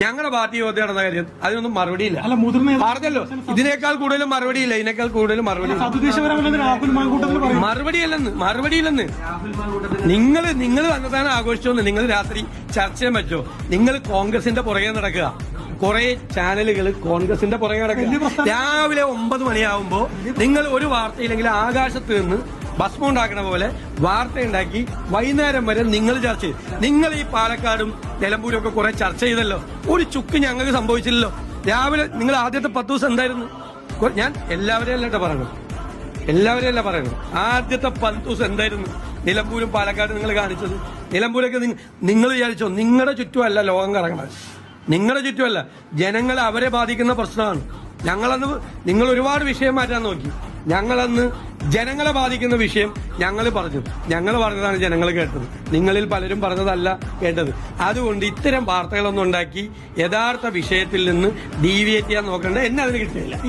ഞങ്ങളുടെ പാർട്ടി യോഗത്തിൽ നടന്ന കാര്യം? അതിനൊന്നും മറുപടിയില്ല അല്ല മുതിർന്ന പറഞ്ഞല്ലോ ഇതിനേക്കാൾ കൂടുതൽ മറുപടിയില്ല ഇതിനേക്കാൾ കൂടുതൽ മറുപടി മറുപടിയല്ലെന്ന് മറുപടിയില്ലെന്ന് നിങ്ങൾ നിങ്ങൾ വന്നതാണ് ആഘോഷിച്ചോന്ന്. നിങ്ങൾ രാത്രി ചർച്ച വെച്ചോ. നിങ്ങൾ കോൺഗ്രസിന്റെ പുറകെ നടക്കുക. കുറെ ചാനലുകൾ കോൺഗ്രസിന്റെ പുറകെ നടക്കുക. രാവിലെ ഒമ്പത് മണിയാവുമ്പോ നിങ്ങൾ ഒരു വാർത്തയില്ലെങ്കിൽ ആകാശത്ത് നിന്ന് ഭസ്മം ഉണ്ടാക്കുന്ന പോലെ വാർത്ത ഉണ്ടാക്കി വൈകുന്നേരം വരെ നിങ്ങൾ ചർച്ച ചെയ്തു നിങ്ങൾ ഈ പാലക്കാടും നിലമ്പൂരും ഒക്കെ കുറെ ചർച്ച ചെയ്തല്ലോ. ഒരു ചുക്ക് ഞങ്ങൾക്ക് സംഭവിച്ചില്ലല്ലോ. രാവിലെ നിങ്ങൾ ആദ്യത്തെ പത്ത് ദിവസം എന്തായിരുന്നു? ഞാൻ എല്ലാവരെയും അല്ലട്ടെ പറയണം എല്ലാവരെയും അല്ല പറയണം ആദ്യത്തെ പത്ത് ദിവസം എന്തായിരുന്നു? നിലമ്പൂരും പാലക്കാട് നിങ്ങൾ കാണിച്ചത്. നിലമ്പൂരൊക്കെ നിങ്ങൾ വിചാരിച്ചോ നിങ്ങളുടെ ചുറ്റുമല്ല ലോകം കറങ്ങണത്. നിങ്ങളുടെ ചുറ്റുമല്ല. ജനങ്ങൾ അവരെ ബാധിക്കുന്ന പ്രശ്നമാണ്. ഞങ്ങളന്ന് നിങ്ങൾ ഒരുപാട് വിഷയം മാറ്റാൻ നോക്കി. ഞങ്ങളന്ന് ജനങ്ങളെ ബാധിക്കുന്ന വിഷയം ഞങ്ങൾ പറഞ്ഞു. ഞങ്ങൾ പറഞ്ഞതാണ് ജനങ്ങൾ കേട്ടത്. നിങ്ങളിൽ പലരും പറഞ്ഞതല്ല കേട്ടത്. അതുകൊണ്ട് ഇത്തരം വാർത്തകളൊന്നും ഉണ്ടാക്കി യഥാർത്ഥ വിഷയത്തിൽ നിന്ന് ഡീവിയേറ്റ് ചെയ്യാൻ നോക്കേണ്ട. എന്നെ അതിന് കിട്ടിയില്ല.